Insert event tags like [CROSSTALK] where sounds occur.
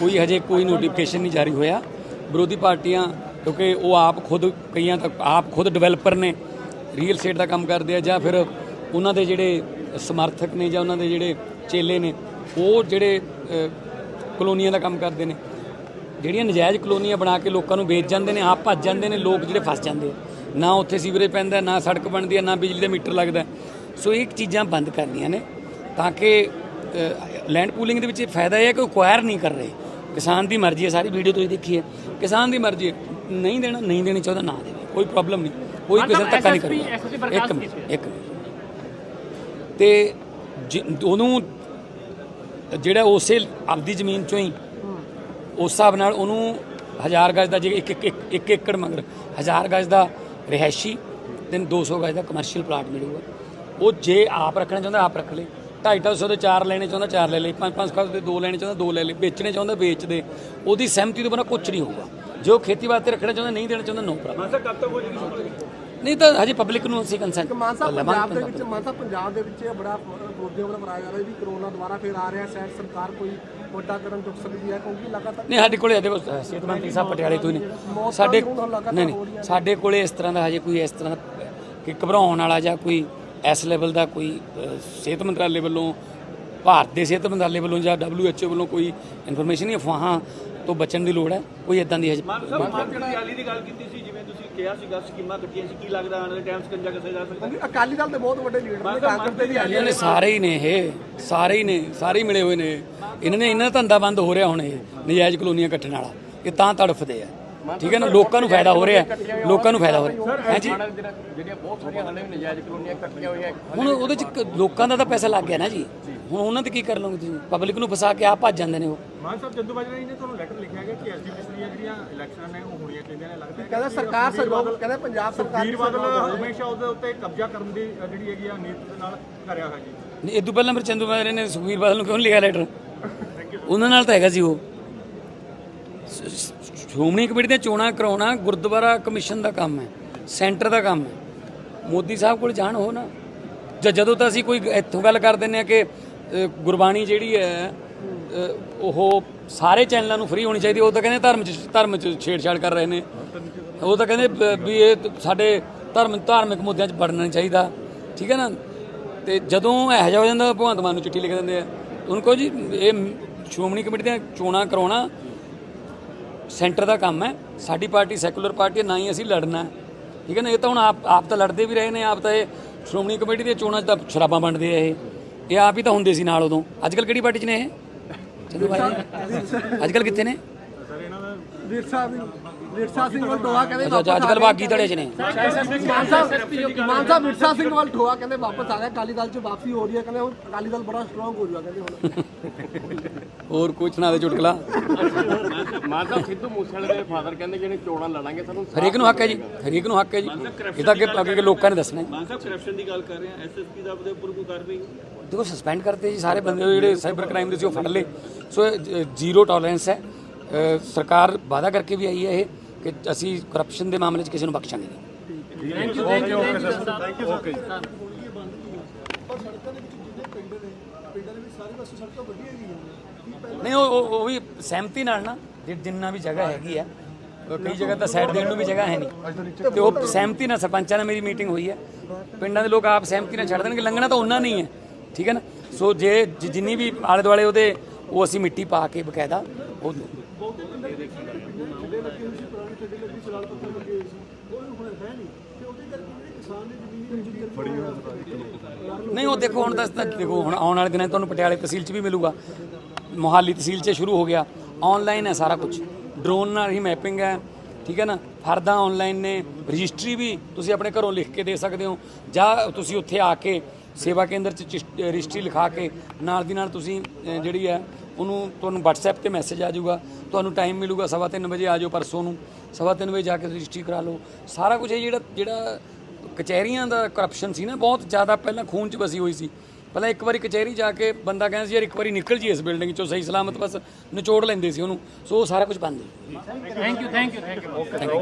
ਕੋਈ ਹਜੇ ਕੋਈ ਨੋਟੀਫਿਕੇਸ਼ਨ ਨਹੀਂ ਜਾਰੀ ਹੋਇਆ। ਵਿਰੋਧੀ ਪਾਰਟੀਆਂ, ਕਿਉਂਕਿ ਉਹ ਆਪ ਖੁਦ ਕਈਆਂ ਤੱਕ, ਆਪ ਖੁਦ ਡਿਵੈਲਪਰ ਨੇ ਰੀਅਲ ਸਟੇਟ ਦਾ ਕੰਮ ਕਰਦੇ ਆ, ਜਾਂ ਫਿਰ ਉਹਨਾਂ ਦੇ ਜਿਹੜੇ ਸਮਰਥਕ ਨੇ ਜਾਂ ਉਹਨਾਂ ਦੇ ਜਿਹੜੇ ਚੇਲੇ ਨੇ, ਉਹ ਜਿਹੜੇ ਕਲੋਨੀਆਂ ਦਾ ਕੰਮ ਕਰਦੇ ਨੇ। ਜਿਹੜੀਆਂ ਨਜਾਇਜ਼ ਕਲੋਨੀਆਂ ਬਣਾ ਕੇ ਲੋਕਾਂ ਨੂੰ ਵੇਚ ਜਾਂਦੇ ਨੇ, ਆਪ ਭੱਜ ਜਾਂਦੇ ਨੇ, ਲੋਕ ਜਿਹੜੇ ਫਸ ਜਾਂਦੇ ਆ। ਨਾ ਉੱਥੇ ਸੀਵਰੇਜ ਪੈਂਦਾ, ਨਾ ਸੜਕ ਬਣਦੀ ਹੈ ਨਾ ਬਿਜਲੀ ਦੇ ਮੀਟਰ ਲੱਗਦਾ। ਸੋ ਇਹ ਚੀਜ਼ਾਂ ਬੰਦ ਕਰਨੀਆਂ ਨੇ, ਤਾਂ ਕਿ ਲੈਂਡ ਪੂਲਿੰਗ ਦੇ ਵਿੱਚ ਇਹ ਫਾਇਦਾ ਇਹ ਹੈ ਕਿ ਉਹ ਅਕਵਾਇਰ ਨਹੀਂ ਕਰ ਰਹੇ। ਕਿਸਾਨ ਦੀ ਮਰਜ਼ੀ ਹੈ ਸਾਰੀ ਵੀਡੀਓ ਤੁਸੀਂ ਦੇਖੀ ਹੈ। ਕਿਸਾਨ ਦੀ ਮਰਜ਼ੀ ਹੈ। ਨਹੀਂ ਦੇਣਾ ਨਹੀਂ ਦੇਣੀ ਚਾਹੁੰਦਾ ਨਾ ਦੇਵੇ ਕੋਈ ਪ੍ਰੋਬਲਮ ਨਹੀਂ। ਕੋਈ ਕਿਸੇ ਧੱਕਾ ਨਹੀਂ ਕਰਦਾ ਇੱਕ ਇੱਕ ਤੇ ਉਹਨੂੰ ਜਿਹੜਾ ਉਸੇ ਆਪਦੀ ਜ਼ਮੀਨ ਚੋਂ ਹੀ ਉਸ ਹਿਸਾਬ ਨਾਲ ਉਹਨੂੰ ਹਜ਼ਾਰ ਗਜ ਦਾ ਜੇ ਇੱਕ ਇੱਕ ਇੱਕ- ਏਕੜ ਮਗਰ ਹਜ਼ਾਰ ਗਜ ਦਾ ਰਿਹਾਇਸ਼ੀ ਤੇ 200 ਗਜ ਦਾ ਕਮਰਸ਼ੀਅਲ ਪਲਾਟ ਮਿਲੂਗਾ। ਉਹ ਜੇ ਆਪ ਰੱਖਣਾ ਚਾਹੁੰਦਾ ਆਪ ਰੱਖ ਲੇ। 250 ਦੇ ਚਾਰ ਲੈਣੇ ਚਾਹੁੰਦਾ ਚਾਰ ਲੈ ਲੇ 5-5 ਦੇ ਦੋ ਲੈਣੇ ਚਾਹੁੰਦਾ ਦੋ ਲੈ ਲੇ ਵੇਚਣੇ ਚਾਹੁੰਦਾ ਵੇਚ ਦੇ ਉਹਦੀ ਸਹਿਮਤੀ ਤੋਂ ਬਿਨਾਂ ਕੁਝ ਨਹੀਂ ਹੋਊਗਾ। ਜੇ ਖੇਤੀ ਵਾਸਤੇ ਰੱਖਣਾ ਚਾਹੁੰਦਾ ਨਹੀਂ ਦੇਣਾ ਚਾਹੁੰਦਾ ਨੋ ਪ੍ਰੋਬਲਮ ਮਾਨਸਾ ਕਦ ਤੱਕ ਹੋ ਜਾਏਗੀ ਨਹੀਂ ਤਾਂ ਹਜੇ ਪਬਲਿਕ ਨੂੰ ਅਸੀਂ ਕੰਸੈਂਟ ਮਾਨਸਾ ਪੰਜਾਬ ਦੇ ਵਿੱਚ ਮਾਨਸਾ ਪੰਜਾਬ ਦੇ ਵਿੱਚ ਇਹ ਬੜਾ ਮੁੱਦੇ ਵੱਲ ਬਣਾਇਆ ਜਾ ਰਿਹਾ ਵੀ ਕਰੋਨਾ ਦੁਬਾਰਾ ਫੇਰ ਆ ਰਿਹਾ ਸ਼ਾਇਦ ਸਰਕਾਰ ਕੋਈ ਵੱਡਾ ਕਦਮ ਚੁੱਕ ਸਕਦੀ ਹੈ ਕਿਉਂਕਿ ਲਗਾਤਾਰ ਨਹੀਂ ਸਾਡੇ ਕੋਲੇ ਕੋਲ ਸਿਹਤ ਮੰਤਰੀ ਸਾਹਿਬ ਪਟਿਆਲੇ ਤੋਂ ਹੀ ਨੇ ਸਾਡੇ ਨਹੀਂ ਨਹੀਂ ਸਾਡੇ ਕੋਲੇ ਇਸ ਤਰ੍ਹਾਂ ਦਾ ਹਜੇ ਕੋਈ ਇਸ ਤਰ੍ਹਾਂ ਦਾ ਕਿ ਘਬਰਾਉਣ ਵਾਲਾ ਜਾਂ ਕੋਈ ਇਸ ਲੈਵਲ ਦਾ ਕੋਈ ਸਿਹਤ ਮੰਤਰਾਲੇ ਵੱਲੋਂ ਭਾਰਤ ਦੇ ਸਿਹਤ ਮੰਤਰਾਲੇ ਵੱਲੋਂ ਜਾਂ WHO ਵੱਲੋਂ ਕੋਈ ਇਨਫੋਰਮੇਸ਼ਨ ਨਹੀਂ ਅਫਵਾਹਾਂ ਤੋਂ ਬਚਣ ਦੀ ਲੋੜ ਹੈ? ਕੋਈ ਇਦਾਂ ਦੀ ਰੈਲੀ ਦੀ ਗੱਲ ਕੀਤੀ ਸੀ ਜਿਵੇਂ ਤੁਸੀਂ ਕਿਹਾ ਸੀਗਾ ਸਕੀਮਾਂ ਕੱਟੀਆਂ ਸੀ ਕੀ ਲੱਗਦਾ ਆਉਣ ਵਾਲੇ ਟਾਈਮ ਸਕੰਜਾ ਕੱਸਿਆ ਜਾ ਸਕਦਾ? ਅਕਾਲੀ ਦਲ ਦੇ ਬਹੁਤ ਵੱਡੇ ਲੀਡਰ ਨੇ ਕਾਂਗਰਸ ਦੇ ਵੀ ਆਏ ਇਹਨਾਂ ਨੇ। ਸਾਰੇ ਹੀ ਨੇ ਇਹ ਸਾਰੇ ਹੀ ਨੇ ਸਾਰੇ ਹੀ ਮਿਲੇ ਹੋਏ ਨੇ। ਇਹਨਾਂ ਨੇ ਇਹਨਾਂ ਦਾ ਧੰਦਾ ਬੰਦ ਹੋ ਰਿਹਾ ਹੁਣ ਇਹ ਨਜਾਇਜ਼ ਕਲੋਨੀਆਂ ਕੱਟਣ ਵਾਲਾ। ਇਹ ਤਾਂ ਤੜਫਦੇ ਆ। ਠੀਕ ਹੈ ਨਾ? ਲੋਕਾਂ ਨੂੰ ਫਾਇਦਾ ਹੋ ਰਿਹਾ ਲੋਕਾਂ ਨੂੰ ਫਾਇਦਾ ਹੋ ਰਿਹਾ। ਹੈ ਜੀ? ਜਿਹੜੀਆਂ ਬਹੁਤ ਸਾਰੀਆਂ ਹਾਲੇ ਵੀ ਨਜਾਇਜ਼ ਕਲੋਨੀਆਂ ਕੱਟੀਆਂ ਹੋਈਆਂ ਹੁਣ ਉਹਦੇ ਚ ਲੋਕਾਂ ਦਾ ਤਾਂ ਪੈਸਾ ਲੱਗ ਗਿਆ ਨਾ ਜੀ। ਹੁਣ ਉਹਨਾਂ ਤੇ ਕੀ ਕਰ ਲਓਗੇ ਤੁਸੀਂ? ਪਬਲਿਕ ਨੂੰ ਫਸਾ ਕੇ ਆਪ ਭੱਜ ਜਾਂਦੇ ਨੇ ਉਹ। ਮਾਨ ਸਾਹਿਬ ਚੰਦੂ ਬਾਜਵਾ ਜੀ ਨੇ ਤੁਹਾਨੂੰ ਲੈਟਰ ਲਿਖਿਆ ਗਿਆ ਕਿ ਐਸਜੀਪੀਸੀ ਦੀਆਂ ਜਿਹੜੀਆਂ ਇਲੈਕਸ਼ਨਾਂ ਨੇ ਉਹ ਹੋਣੀਆਂ ਚਾਹੀਦੀਆਂ ਨੇ ਲੱਗਦਾ ਹੈ ਕਹਿੰਦਾ ਸਰਕਾਰ ਸਹਿਯੋਗ ਕਹਿੰਦਾ ਪੰਜਾਬ ਸਰਕਾਰ ਵੀਰ ਬਾਦਲ ਹਮੇਸ਼ਾ ਉਹਦੇ ਉੱਤੇ ਕਬਜ਼ਾ ਕਰਨ ਦੀ ਜਿਹੜੀ ਹੈਗੀ ਆ ਨੀਤ ਦੇ ਨਾਲ ਕਰਿਆ ਹੋਇਆ ਜੀ। ਨਹੀਂ ਇਹ ਤੋਂ ਪਹਿਲਾਂ ਫਿਰ ਚੰਦੂ ਮਾਜਰੇ ਨੇ ਸੁਖਵੀਰ ਬਾਦਲ ਨੂੰ ਕਿਉਂ ਲਿਖਿਆ ਲੈਟਰ ਉਹਨਾਂ ਨਾਲ ਤਾਂ ਹੈਗਾ ਸੀ ਉਹ। ਸ਼੍ਰੋਮਣੀ ਕਮੇਟੀ ਦੀਆਂ ਚੋਣਾਂ ਕਰਾਉਣਾ ਗੁਰਦੁਆਰਾ ਕਮਿਸ਼ਨ ਦਾ ਕੰਮ ਹੈ, ਸੈਂਟਰ ਦਾ ਕੰਮ ਹੈ। ਮੋਦੀ ਸਾਹਿਬ ਕੋਲ ਜਾਣ ਹੋ ਨਾ। ਜਾਂ ਜਦੋਂ ਤਾਂ ਅਸੀਂ ਕੋਈ ਇੱਥੋਂ ਗੱਲ ਕਰ ਦਿੰਦੇ ਆ ਕਿ ਗੁਰਬਾਣੀ ਜਿਹੜੀ ਹੈ ਉਹ ਸਾਰੇ ਚੈਨਲਾਂ ਨੂੰ ਫ੍ਰੀ ਹੋਣੀ ਚਾਹੀਦੀ, ਉਹ ਤਾਂ ਕਹਿੰਦੇ ਧਰਮ ਚ ਧਰਮ ਚ ਛੇੜਛਾੜ ਕਰ ਰਹੇ ਨੇ। ਉਹ ਤਾਂ ਕਹਿੰਦੇ ਵੀ ਇਹ ਸਾਡੇ ਧਰਮ, ਧਾਰਮਿਕ ਮੁੱਦਿਆਂ 'ਚ ਵੜਨਾ ਨਹੀਂ ਚਾਹੀਦਾ। ਠੀਕ ਹੈ ਨਾ? ਤੇ ਜਦੋਂ ਇਹੋ ਜਿਹਾ ਹੋ ਜਾਂਦਾ, ਭਗਵੰਤ ਮਾਨ ਨੂੰ ਚਿੱਠੀ ਲਿਖ ਦਿੰਦੇ ਆ। ਉਹਨੂੰ ਕਹੋ ਜੀ, ਇਹ ਸ਼੍ਰੋਮਣੀ ਕਮੇਟੀ ਦੀਆਂ ਚੋਣਾਂ ਕਰਾਉਣਾ ਸੈਂਟਰ ਦਾ ਕੰਮ ਹੈ। ਸਾਡੀ ਪਾਰਟੀ ਸੈਕੂਲਰ ਪਾਰਟੀ ਹੈ ਨਾ ਹੀ ਅਸੀਂ ਲੜਨਾ ਹੈ। ਠੀਕ ਹੈ ਨਾ ਇਹ ਤਾਂ ਹੁਣ ਆਪ ਆਪ ਤਾਂ ਲੜਦੇ ਵੀ ਰਹੇ ਨੇ ਆਪ ਤਾਂ ਇਹ ਸ਼੍ਰੋਮਣੀ ਕਮੇਟੀ ਦੀਆਂ ਚੋਣਾਂ 'ਚ ਤਾਂ ਸ਼ਰਾਬਾਂ ਵੰਡਦੇ ਆ ਇਹ। ਇਹ ਆਪ ਹੀ ਤਾਂ ਹੁੰਦੇ ਸੀ ਨਾਲ ਉਦੋਂ। ਅੱਜ ਕੱਲ ਕਿਹੜੀ ਪਾਰਟੀ 'ਚ ਨੇ ਇਹ? ਚੰਦੂ ਭਾਈ। [LAUGHS] ਅੱਜ ਕੱਲ ਕਿੱਥੇ ਨੇ? ਵਿਰਸਾ ਸਿੰਘ ਵਿਰਸਾ ਸਿੰਘ ਵੱਲ ਟੋਆ ਕਹਿੰਦੇ ਅੱਛਾ ਅੱਜ ਕੱਲ ਬਾਗੀ ਧੜੇ 'ਚ ਨੇ। ਮਾਨਸਾ ਮਾਨਸਾ ਵਿਰਸਾ ਸਿੰਘ ਵੱਲ ਟੋਆ ਕਹਿੰਦੇ ਵਾਪਸ ਆ ਗਿਆ ਅਕਾਲੀ ਦਲ ਚ ਵਾਪਸੀ ਹੋ ਰਹੀ ਹੈ ਕਹਿੰਦੇ ਹੁਣ ਅਕਾਲੀ ਦਲ ਬੜਾ ਸਟਰੋਂਗ ਹੋ ਜਾਊਗਾ ਕਹਿੰਦੇ ਹੁਣ। ਹੋਰ ਕੋਈ ਸੁਣਾ ਦੇ ਚੁਟਕਲਾ। ਮਾਨ ਸਾਹਿਬ ਸਿੱਧੂ ਮੂਸੇਵਾਲੇ ਦੇ ਫਾਦਰ ਕਹਿੰਦੇ ਜਿਹੜੇ ਚੋਣਾਂ ਲੜਾਂਗੇ ਸਾਨੂੰ ਹਰੇਕ ਨੂੰ ਹੱਕ ਹੈ ਜੀ ਹਰੇਕ ਨੂੰ ਹੱਕ ਹੈ ਜੀ। ਇਹ ਤਾਂ ਅੱਗੇ ਅੱਗੇ ਲੋਕਾਂ ਨੇ ਦੱਸਣਾ ਹੈ ਮਾਨ ਸਾਹਿਬ ਕਰਪਸ਼ਨ ਦੀ ਗੱਲ ਕਰ ਰਹੇ ਆ ਐਸਐਸਪੀ ਦਾ ਉਹਦੇ ਉੱਪਰ ਕੋਈ ਕਾਰਵਾਈ ਦੇਖੋ ਸਸਪੈਂਡ ਕਰਤੇ ਜੀ ਸਾਰੇ ਬੰਦੇ ਜਿਹੜੇ ਸਾਈਬਰ ਕ੍ਰਾਈਮ ਦੇ ਸੀ ਉਹ ਫੜ ਲਏ। ਸੋ ਜ਼ੀਰੋ ਟੋਲਰੈਂਸ ਹੈ। ਸਰਕਾਰ ਵਾਅਦਾ ਕਰਕੇ ਵੀ ਆਈ ਹੈ ਇਹ ਕਿ ਅਸੀਂ ਕਰਪਸ਼ਨ ਦੇ ਮਾਮਲੇ 'ਚ ਕਿਸੇ ਨੂੰ ਬਖਸ਼ਾਂਗੇ ਨਹੀਂ ਨਹੀਂ ਉਹ ਉਹ- ਉਹ ਵੀ ਸਹਿਮਤੀ ਨਾਲ ਨਾ ਜਿ- ਜਿੰਨਾ ਵੀ ਜਗ੍ਹਾ ਹੈਗੀ ਆ ਕਈ ਜਗ੍ਹਾ ਤਾਂ ਸਾਈਡ ਦੇਣ ਨੂੰ ਵੀ ਜਗ੍ਹਾ ਹੈ ਨਹੀਂ। ਤੇ ਉਹ ਸਹਿਮਤੀ ਨਾਲ ਸਰਪੰਚਾਂ ਨਾਲ ਮੇਰੀ ਮੀਟਿੰਗ ਹੋਈ ਹੈ। ਪਿੰਡਾਂ ਦੇ ਲੋਕ ਆਪ ਸਹਿਮਤੀ ਨਾਲ ਛੱਡ ਦੇਣਗੇ ਲੰਘਣਾ ਤਾਂ ਉਹਨਾਂ ਨਹੀਂ ਹੈ ਠੀਕ ਹੈ ਨਾ? ਸੋ ਜੇ ਜਿ- ਜਿੰਨੀ ਵੀ ਆਲੇ ਦੁਆਲੇ ਉਹਦੇ ਉਹ ਅਸੀਂ ਮਿੱਟੀ ਪਾ ਕੇ ਬਕਾਇਦਾ ਉਹ ਨਹੀਂ। ਉਹ ਦੇਖੋ ਹੁਣ ਤਾਂ ਤਾਂ ਦੇਖੋ ਹੁਣ ਆਉਣ ਵਾਲੇ ਦਿਨਾਂ ਤੁਹਾਨੂੰ ਪਟਿਆਲੇ ਤਹਿਸੀਲ 'ਚ ਵੀ ਮਿਲੂਗਾ। ਮੋਹਾਲੀ ਤਹਿਸੀਲ 'ਚ ਸ਼ੁਰੂ ਹੋ ਗਿਆ। ਆਨਲਾਈਨ ਹੈ ਸਾਰਾ ਕੁਝ ਡਰੋਨ ਨਾਲ ਹੀ ਮੈਪਿੰਗ ਹੈ ਠੀਕ ਹੈ ਨਾ? ਫਰਦਾਂ ਆਨਲਾਈਨ ਨੇ। ਰਜਿਸਟਰੀ ਵੀ ਤੁਸੀਂ ਆਪਣੇ ਘਰੋਂ ਲਿਖ ਕੇ ਦੇ ਸਕਦੇ ਹੋ। ਜਾਂ ਤੁਸੀਂ ਉੱਥੇ ਆ ਕੇ ਸੇਵਾ ਕੇਂਦਰ 'ਚ ਰਜਿਸਟਰੀ ਲਿਖਾ ਕੇ ਨਾਲ ਦੀ ਨਾਲ ਤੁਸੀਂ ਜਿਹੜੀ ਹੈ ਉਹਨੂੰ ਤੁਹਾਨੂੰ WhatsApp ਤੇ ਮੈਸੇਜ ਆ ਜਾਊਗਾ। ਤੁਹਾਨੂੰ ਟਾਈਮ ਮਿਲੂਗਾ ਸਵਾ ਤਿੰਨ ਵਜੇ ਆ ਜਾਓ ਪਰਸੋਂ ਨੂੰ। ਸਵਾ ਤਿੰਨ ਵਜੇ ਜਾ ਕੇ ਰਜਿਸਟਰੀ ਕਰਾ ਲਓ। ਸਾਰਾ ਕੁਝ ਇਹ ਜਿਹੜਾ ਜਿਹੜਾ ਕਚਹਿਰੀਆਂ ਦਾ ਕਰਪਸ਼ਨ ਸੀ ਨਾ ਬਹੁਤ ਜ਼ਿਆਦਾ ਪਹਿਲਾਂ ਖੂਨ ਚ ਵਸੀ ਹੋਈ ਸੀ। ਪਹਿਲਾਂ ਇੱਕ ਵਾਰੀ ਕਚਹਿਰੀ ਜਾ ਕੇ ਬੰਦਾ ਕਹਿੰਦਾ ਸੀ ਯਾਰ ਇੱਕ ਵਾਰੀ ਨਿਕਲ ਜੀ ਇਸ ਬਿਲਡਿੰਗ ਚੋਂ ਸਹੀ ਸਲਾਮਤ ਬਸ ਨਿਚੋੜ ਲੈਂਦੇ ਸੀ ਉਹਨੂੰ। ਸੋ ਉਹ ਸਾਰਾ ਕੁਝ ਬੰਦ ਹੈ thank you thank you thank you